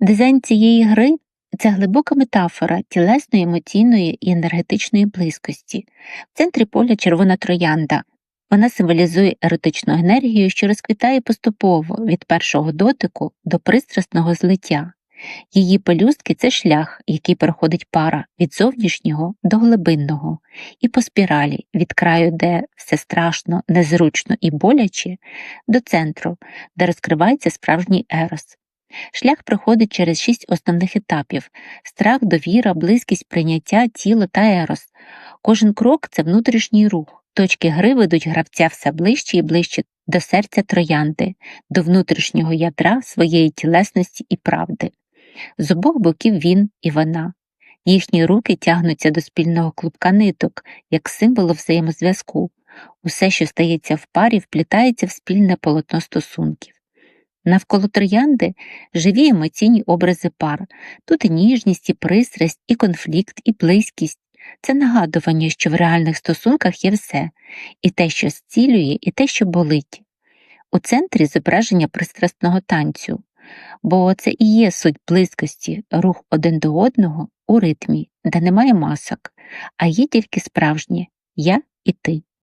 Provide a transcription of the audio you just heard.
Дизайн цієї гри це глибока метафора тілесної, емоційної і енергетичної близькості. В центрі поля червона троянда. Вона символізує еротичну енергію, що розквітає поступово від першого дотику до пристрасного злиття. Її пелюстки це шлях, який проходить пара від зовнішнього до глибинного, і по спіралі від краю, де все страшно, незручно і боляче, до центру, де розкривається справжній ерос. Шлях проходить через шість основних етапів страх, довіра, близькість, прийняття, тіло та ерос. Кожен крок це внутрішній рух. Точки гри ведуть гравця все ближче і ближче до серця троянди, до внутрішнього ядра своєї тілесності і правди. З обох боків він і вона. Їхні руки тягнуться до спільного клубка ниток, як символу взаємозв'язку. Усе, що стається в парі, вплітається в спільне полотно стосунків. Навколо троянди живі емоційні образи пар, тут і ніжність, і пристрасть, і конфлікт, і близькість. Це нагадування, що в реальних стосунках є все і те, що зцілює, і те, що болить. У центрі зображення пристрасного танцю, бо це і є суть близькості, рух один до одного у ритмі, де немає масок, а є тільки справжнє я і ти.